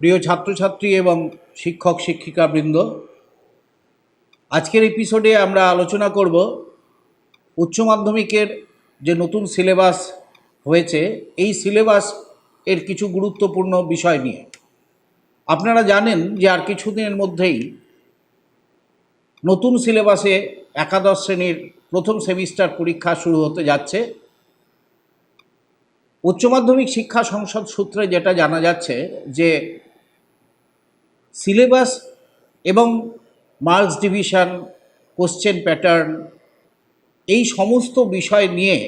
প্রিয় ছাত্রছাত্রী এবং শিক্ষক শিক্ষিকাবৃন্দ, আজকের এপিসোডে আমরা আলোচনা করব উচ্চ মাধ্যমিকের যে নতুন সিলেবাস হয়েছে, এই সিলেবাস এর কিছু গুরুত্বপূর্ণ বিষয় নিয়ে। আপনারা জানেন যে আর কিছুদিনের মধ্যেই নতুন সিলেবাসে একাদশ শ্রেণির প্রথম সেমিস্টার পরীক্ষা শুরু হতে যাচ্ছে। উচ্চ মাধ্যমিক শিক্ষা সংসদ সূত্রে যেটা জানা যাচ্ছে যে সিলেবাস এবং মার্কস ডিভিশন, কোশ্চেন প্যাটার্ন এই সমস্ত বিষয় নিয়ে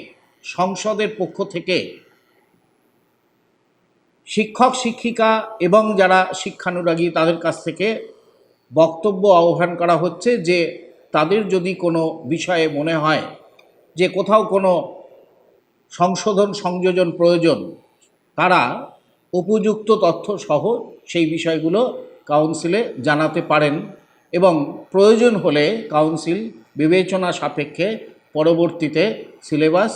সংসদের পক্ষ থেকে শিক্ষক, শিক্ষিকা এবং যারা শিক্ষানুরাগী তাদের কাছ থেকে বক্তব্য আহ্বান করা হচ্ছে যে তাদের যদি কোনো বিষয়ে মনে হয় যে কোথাও কোনো সংশোধন, সংযোজন প্রয়োজন, তারা উপযুক্ত তথ্য সহ সেই বিষয়গুলো কাউন্সিলে জানাতে পারেন এবং প্রয়োজন হলে কাউন্সিল বিবেচনা সাপেক্ষে পরবর্তীতে সিলেবাস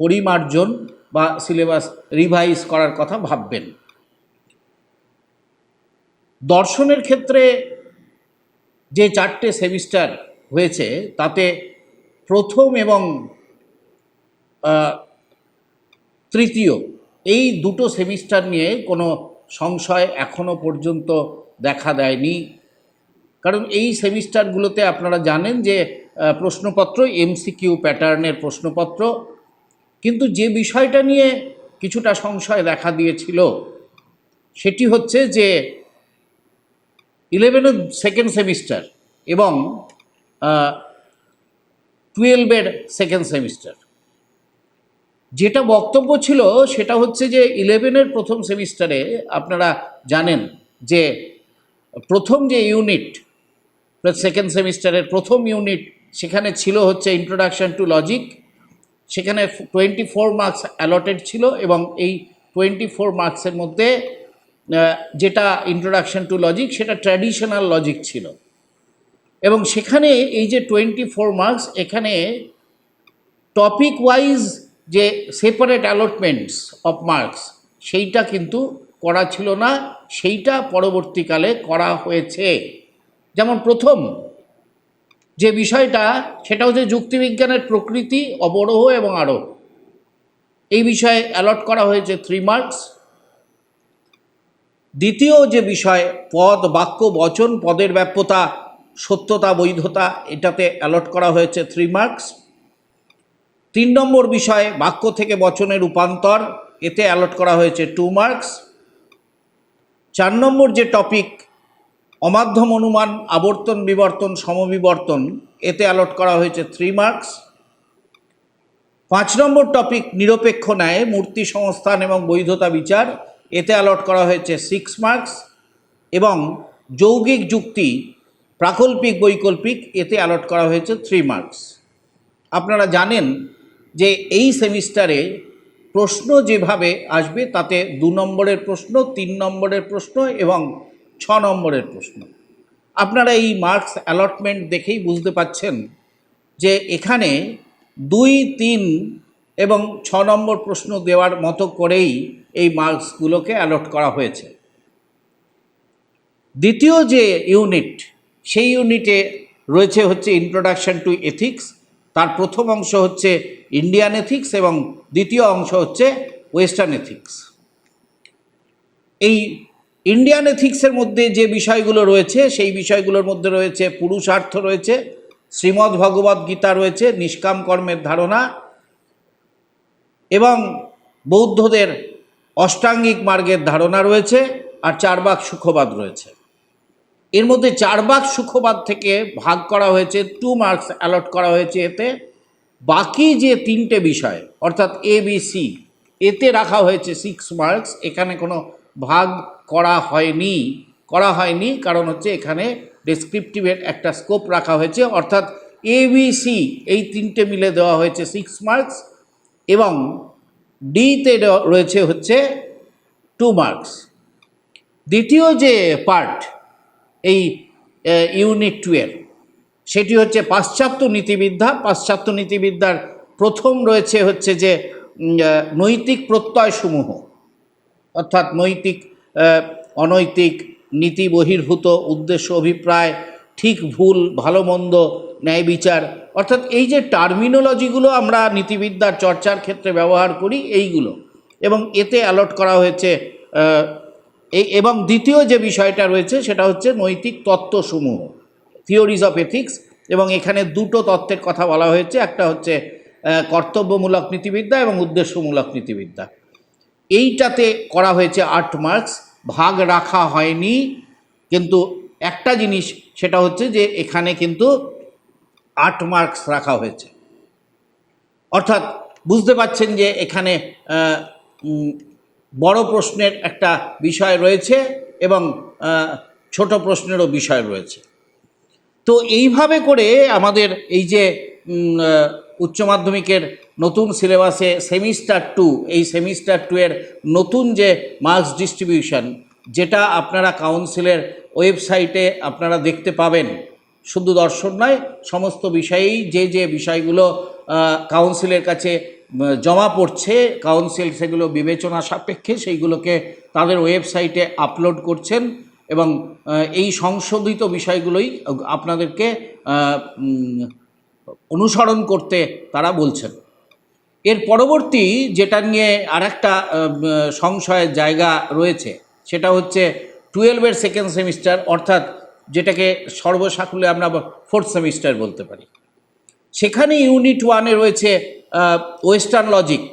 পরিমার্জন বা সিলেবাস রিভাইজ করার কথা ভাববেন। দর্শনের ক্ষেত্রে যে চারটে সেমিস্টার হয়েছে, তাতে প্রথম এবং তৃতীয়, এই দুটো সেমিস্টার নিয়ে কোনো সংশয় এখনও পর্যন্ত দেখা দেয়নি। কারণ এই সেমিস্টারগুলোতে আপনারা জানেন যে প্রশ্নপত্র এমসিকিউ প্যাটার্নের প্রশ্নপত্র। কিন্তু যে বিষয়টা নিয়ে কিছুটা সংশয় দেখা দিয়েছিল, সেটি হচ্ছে যে ইলেভেনের সেকেন্ড সেমিস্টার এবং টুয়েলভের সেকেন্ড সেমিস্টার যেটা বক্তব্য ছিল সেটা হচ্ছে যে ইলেভেনের প্রথম সেমিস্টারে আপনারা জানেন যে প্রথম যে ইউনিট সেকেন্ড সেমিস্টারের প্রথম ইউনিট সেখানে ছিল হচ্ছে ইন্ট্রোডাকশন টু লজিক সেখানে টোয়েন্টি ফোর মার্কস অ্যালটেড ছিল এবং এই টোয়েন্টি ফোর মার্কসের মধ্যে যেটা ইন্ট্রোডাকশন টু লজিক সেটা ট্র্যাডিশনাল লজিক ছিল। এবং সেখানে এই যে টোয়েন্টি ফোর মার্কস এখানে টপিক ওয়াইজ যে সেপারেট অ্যালটমেন্টস অফ মার্কস সেইটা কিন্তু করা ছিল না, সেইটা পরবর্তীকালে করা হয়েছে। যেমন প্রথম যে বিষয়টা, সেটা হচ্ছে যুক্তিবিজ্ঞানের প্রকৃতি, অবরোহ এবং আরোহ এই বিষয়ে অ্যালট করা হয়েছে থ্রি মার্কস দ্বিতীয় যে বিষয়, পদ, বাক্য, বচন, পদের ব্যাপ্যতা, সত্যতা, বৈধতা, এটাতে অ্যালট করা হয়েছে থ্রি মার্কস তিন নম্বর বিষয়, বাক্য থেকে বচনে রূপান্তর। এতে অ্যালট করা হয়েছে টু মার্কস চার নম্বর যে টপিক অমাধ্যম অনুমান, আবর্তন বিবর্তন, সমবিবর্তন, এতে অ্যালট করা হয়েছে থ্রি মার্কস পাঁচ নম্বর টপিক নিরপেক্ষ ন্যায়, মূর্তি সংস্থান এবং বৈধতা বিচার, এতে অ্যালট করা হয়েছে সিক্স মার্কস এবং যৌগিক যুক্তি, প্রাকল্পিক বৈকল্পিক, এতে অ্যালট করা হয়েছে থ্রি মার্কস আপনারা জানেন যে এই সেমিস্টারে প্রশ্ন যেভাবে আসবে, তাতে দু নম্বরের প্রশ্ন, তিন নম্বরের প্রশ্ন এবং ছ নম্বরের প্রশ্ন। আপনারা এই মার্কস অ্যালটমেন্ট দেখেই বুঝতে পাচ্ছেন যে এখানে দুই, তিন এবং ছ নম্বর প্রশ্ন দেওয়ার মতো করেই এই মার্কসগুলোকে অ্যালট করা হয়েছে। দ্বিতীয় যে ইউনিট, সেই ইউনিটে রয়েছে হচ্ছে ইন্ট্রোডাকশন টু এথিক্স তার প্রথম অংশ হচ্ছে ইন্ডিয়ান এথিক্স এবং দ্বিতীয় অংশ হচ্ছে ওয়েস্টার্ন এথিক্স এই ইন্ডিয়ান এথিক্সের মধ্যে যে বিষয়গুলো রয়েছে, সেই বিষয়গুলোর মধ্যে রয়েছে পুরুষার্থ রয়েছে, শ্রীমদ্ ভগবদ্ গীতা রয়েছে, নিষ্কাম কর্মের ধারণা এবং বৌদ্ধদের অষ্টাঙ্গিক মার্গের ধারণা রয়েছে, আর চারবাক সুখবাদ রয়েছে। এর মধ্যে চারবাক সুখবাদ থেকে ভাগ করা হয়েছে টু মার্কস অ্যালট করা হয়েছে এতে। বাকি যে তিনটে বিষয়, অর্থাৎ এ বি সি এতে রাখা হয়েছে সিক্স মার্কস এখানে কোনো ভাগ করা হয়নি করা হয়নি, কারণ হচ্ছে এখানে ডেসক্রিপটিভের একটা স্কোপ রাখা হয়েছে, অর্থাৎ এ বি সি এই তিনটে মিলে দেওয়া হয়েছে সিক্স মার্কস এবং ডিতে রয়েছে হচ্ছে টু মার্কস দ্বিতীয় যে পার্ট এই ইউনিট টুয়ের সেটি হচ্ছে পাশ্চাত্য নীতিবিদ্যা। পাশ্চাত্য নীতিবিদ্যার প্রথম রয়েছে হচ্ছে যে নৈতিক প্রত্যয়সমূহ। অর্থাৎ নৈতিক অনৈতিক নীতি বহির্ভূত উদ্দেশ্য, অভিপ্রায়, ঠিক ভুল, ভালো মন্দ, ন্যায় বিচার। অর্থাৎ এই যে টার্মিনোলজিগুলো আমরা নীতিবিদ্যার চর্চার ক্ষেত্রে ব্যবহার করি, এইগুলো। এবং এতে অ্যালট করা হয়েছে এই এবং দ্বিতীয় যে বিষয়টা রয়েছে সেটা হচ্ছে নৈতিক তত্ত্বসমূহ থিওরিজ অফ এথিক্স এবং এখানে দুটো তত্ত্বের কথা বলা হয়েছে। একটা হচ্ছে কর্তব্যমূলক নীতিবিদ্যা এবং উদ্দেশ্যমূলক নীতিবিদ্যা। এইটাতে করা হয়েছে আট মার্কস, ভাগ রাখা হয়নি, কিন্তু একটা জিনিস সেটা হচ্ছে যে এখানে কিন্তু আট মার্কস রাখা হয়েছে। অর্থাৎ বুঝতে পাচ্ছেন যে এখানে বড় প্রশ্নের একটা বিষয় রয়েছে এবং ছোট প্রশ্নেরও বিষয় রয়েছে। তো এইভাবে করে আমাদের এই যে উচ্চ মাধ্যমিকের নতুন সিলেবাসে সেমিস্টার টু, এই সেমিস্টার টু এর নতুন যে মার্কস ডিস্ট্রিবিউশন, যেটা আপনারা কাউন্সিলের ওয়েবসাইটে আপনারা দেখতে পাবেন, শুধু দর্শন নয়, সমস্ত বিষয়েই যে যে বিষয়গুলো কাউন্সিলের কাছে জমা পড়ছে কাউন্সিল সেগুলো বিবেচনা সাপেক্ষে সেইগুলোকে তাদের ওয়েবসাইটে আপলোড করছেন এবং এই সংশোধিত বিষয়গুলোই আপনাদেরকে অনুসরণ করতে তারা বলছেন। এর পরবর্তী যেটা নিয়ে আর একটা সংশয়ের জায়গা রয়েছে, সেটা হচ্ছে টুয়েলভের সেকেন্ড সেমিস্টার অর্থাৎ যেটাকে সর্বসাকুলে আমরা ফোর্থ সেমিস্টার বলতে পারি। সেখানে ইউনিট ওয়ানে রয়েছে ওয়েস্টার্ন লজিক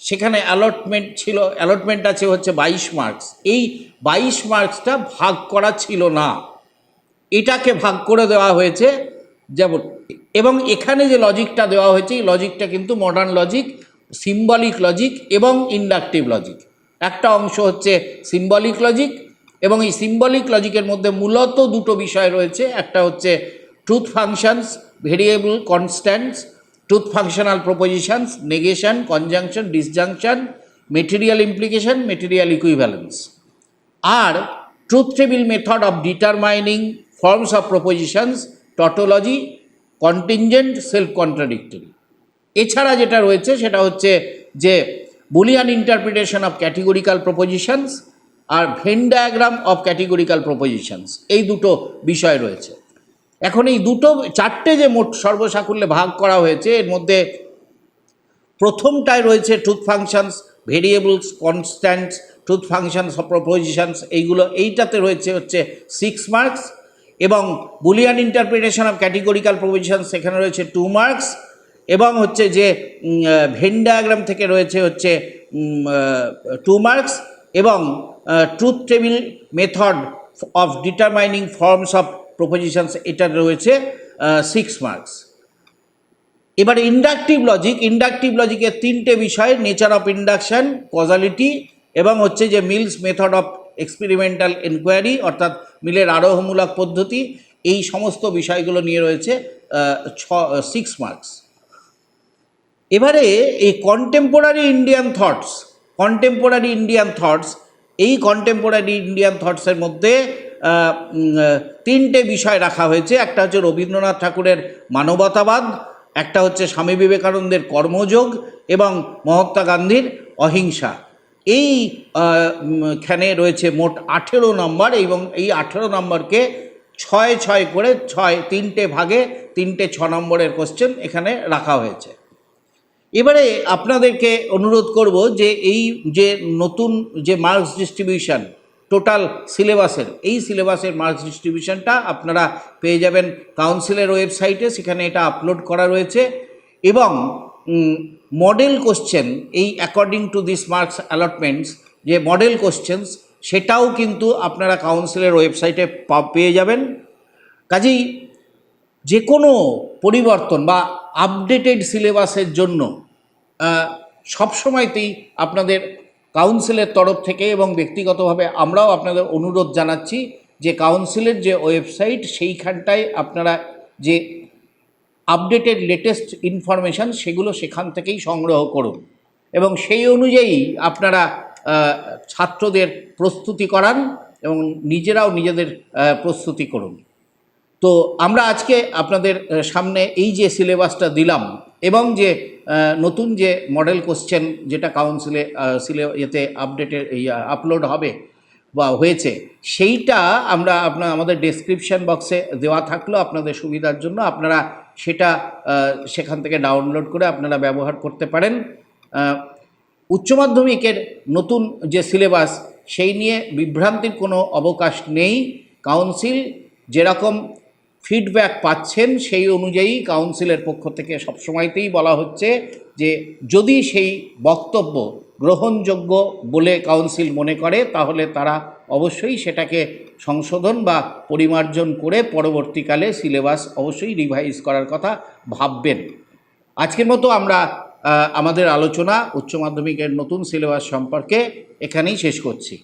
সেখানে অ্যালটমেন্ট ছিল অ্যালটমেন্ট আছে হচ্ছে বাইশ মার্কস এই বাইশ মার্কসটা ভাগ করা ছিল না। এটাকে ভাগ করে দেওয়া হয়েছে, যেমন, এবং এখানে যে লজিকটা দেওয়া হয়েছে, এই লজিকটা কিন্তু মডার্ন লজিক সিম্বলিক লজিক এবং ইন্ডাকটিভ লজিক একটা অংশ হচ্ছে সিম্বলিক লজিক এবং এই সিম্বলিক লজিকের মধ্যে মূলত দুটো বিষয় রয়েছে। একটা হচ্ছে functions variable constants truth functional propositions negation conjunction disjunction material implication material equivalence R truth table method of determining forms of propositions tautology contingent self contradictory এছাড়া যেটা রয়েছে, সেটা হচ্ছে যে Boolean interpretation of categorical propositions R Venn diagram of categorical propositions এই দুটো বিষয় রয়েছে। এখন এই দুটো, চারটে যে মোট সর্বসাকুল্যে ভাগ করা হয়েছে, এর মধ্যে প্রথমটায় রয়েছে truth functions variables constants truth functions propositions এইগুলো, এইটাতে রয়েছে হচ্ছে সিক্স মার্কস এবং Boolean interpretation of categorical propositions সেখানে রয়েছে টু মার্কস এবং হচ্ছে যে ভেন ডায়াগ্রাম থেকে রয়েছে হচ্ছে টু মার্কস এবং truth table method of determining forms of propositions এটা রয়েছে সিক্স মার্কস এবার ইন্ডাকটিভ লজিক ইন্ডাকটিভ লজিকের তিনটে বিষয় নেচার অফ ইন্ডাকশন কজালিটি এবং হচ্ছে যে Mill's method of experimental enquiry অর্থাৎ মিলের আরোহমূলক পদ্ধতি, এই সমস্ত বিষয়গুলো নিয়ে রয়েছে ছ সিক্স মার্কস এবারে এই contemporary Indian thoughts contemporary Indian thoughts এই কন্টেম্পোরারি ইন্ডিয়ান থটসের মধ্যে তিনটে বিষয় রাখা হয়েছে। একটা হচ্ছে রবীন্দ্রনাথ ঠাকুরের মানবতাবাদ, একটা হচ্ছে স্বামী বিবেকানন্দের কর্মযোগ এবং মহাত্মা গান্ধীর অহিংসা। এই খানে রয়েছে মোট আঠেরো নম্বর এবং এই আঠেরো নম্বরকে ছয় ছয় করে ছয়, তিনটে ভাগে, তিনটে ছ নম্বরের কোশ্চেন এখানে রাখা হয়েছে। এবারে আপনাদেরকে অনুরোধ করব যে এই যে নতুন যে মার্কস ডিস্ট্রিবিউশন টোটাল সিলেবাসের, এই সিলেবাসের মার্কস ডিস্ট্রিবিউশনটা আপনারা পেয়ে যাবেন কাউন্সিলের ওয়েবসাইটে, সেখানে এটা আপলোড করা রয়েছে। এবং মডেল কোশ্চেন এই according to this marks allotments যে মডেল কোশ্চেন্স সেটাও কিন্তু আপনারা কাউন্সিলের ওয়েবসাইটে পেয়ে যাবেন। কাজেই যে কোনো পরিবর্তন বা আপডেটেড সিলেবাসের জন্য সবসময়তেই আপনাদের কাউন্সিলের তরফ থেকে এবং ব্যক্তিগতভাবে আমরাও আপনাদের অনুরোধ জানাচ্ছি যে কাউন্সিলের যে ওয়েবসাইট, সেইখানটায় আপনারা যে আপডেটেড লেটেস্ট ইনফরমেশান, সেগুলো সেখান থেকেই সংগ্রহ করুন। এবং সেই অনুযায়ী আপনারা ছাত্রদের প্রস্তুতি করান এবং নিজেরাও নিজেদের প্রস্তুতি করুন। তো আমরা আজকে আপনাদের সামনে এই যে সিলেবাসটা দিলাম এবং যে নতুন যে মডেল কোশ্চেন যেটা কাউন্সিলে সিলে এতে আপডেটের আপলোড হবে বা হয়েছে, সেইটা আমরা আপনার, আমাদের ডেসক্রিপশন বক্সে দেওয়া থাকল আপনাদের সুবিধার জন্য। আপনারা সেটা সেখান থেকে ডাউনলোড করে আপনারা ব্যবহার করতে পারেন। উচ্চ মাধ্যমিকের নতুন যে সিলেবাস সেই নিয়ে বিভ্রান্তির কোনো অবকাশ নেই। কাউন্সিল যেরকম ফিডব্যাক পাচ্ছেন সেই অনুযায়ী কাউন্সিলের পক্ষ থেকে সবসময়তেই বলা হচ্ছে যে, যদি সেই বক্তব্য গ্রহণযোগ্য বলে কাউন্সিল মনে করে, তাহলে তারা অবশ্যই সেটাকে সংশোধন বা পরিমার্জন করে পরবর্তীকালে সিলেবাস অবশ্যই রিভাইজ করার কথা ভাববেন। আজকের মতো আমরা আমাদের আলোচনা উচ্চ মাধ্যমিকের নতুন সিলেবাস সম্পর্কে এখানেই শেষ করছি।